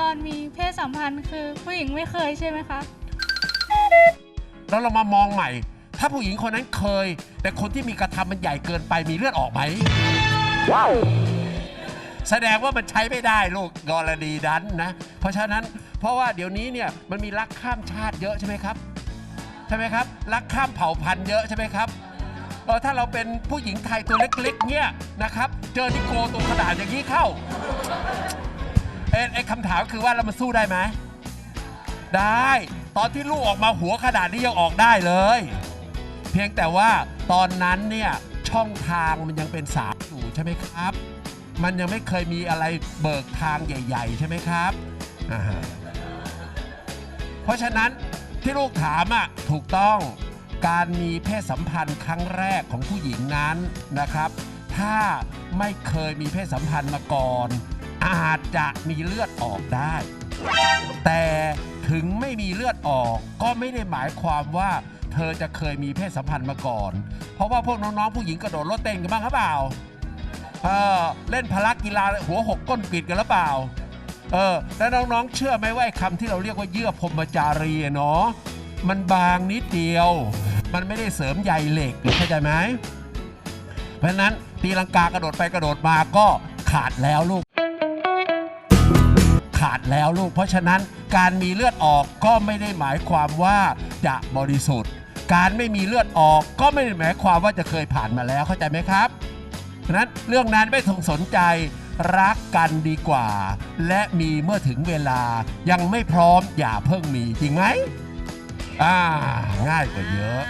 ตอนมีเพศสัมพันธ์คือผู้หญิงไม่เคยใช่ไหมคะ แล้วเรามามองใหม่ ถ้าผู้หญิงคนนั้นเคย แต่คนที่มีกระทำมันใหญ่เกินไปมีเลือดออกไหม แสดงว่ามันใช้ไม่ได้ลูกกรณีนั้นนะ เพราะฉะนั้นเพราะว่าเดี๋ยวนี้เนี่ยมันมีรักข้ามชาติเยอะใช่ไหมครับ ใช่ไหมครับ รักข้ามเผ่าพันธุ์เยอะใช่ไหมครับเออถ้าเราเป็นผู้หญิงไทยตัวเล็กๆเนี่ยนะครับ เจอนิโกตัวขนาดอย่างนี้เข้า เอ้ไอ้คำถามคือว่าเรามาสู้ได้ไหม ได้ ตอนที่ลูกออกมาหัวขนาดนี้ยังออกได้เลย เพียงแต่ว่าตอนนั้นเนี่ยช่องทางมันยังเป็นสามอยู่ใช่ไหมครับ มันยังไม่เคยมีอะไรเบิกทางใหญ่ ๆ ใช่ไหมครับอ่าเพราะฉะนั้นที่ลูกถามอะถูกต้องการมีเพศสัมพันธ์ครั้งแรกของผู้หญิงนั้นนะครับ ถ้าไม่เคยมีเพศสัมพันธ์มาก่อน อาจจะมีเลือดออกได้ แต่ถึงไม่มีเลือดออกก็ไม่ได้หมายความว่า เธอจะเคยมีเพศสัมพันธ์มาก่อน เพราะว่าพวกน้องๆผู้หญิงกระโดดรถเต้นกันบ้างหรือเปล่าเออเล่นพละกีฬาหัวหกก้นปิดกันหรือเปล่าเออแล้วน้องๆเชื่อไหมว่าไอ้คำที่เราเรียกว่าเยื่อพรมจารีเนาะมันบางนิดเดียว มันไม่ได้เสริมใยเหล็กเข้าใจไหมเพราะนั้นตีลังกากระโดดไปกระโดดมาก็ขาดแล้วลูก ขาดแล้วลูก เพราะฉะนั้นการมีเลือดออกก็ไม่ได้หมายความว่าจะบริสุทธิ์ การไม่มีเลือดออกก็ไม่ได้หมายความว่าจะเคยผ่านมาแล้วเข้าใจไหมครับเพราะฉะนั้นเรื่องนั้นไม่ต้องสนใจรักกันดีกว่า และมีเมื่อถึงเวลายังไม่พร้อมอย่าเพิ่งมีจริงไหมอ่าง่ายกว่าเยอะ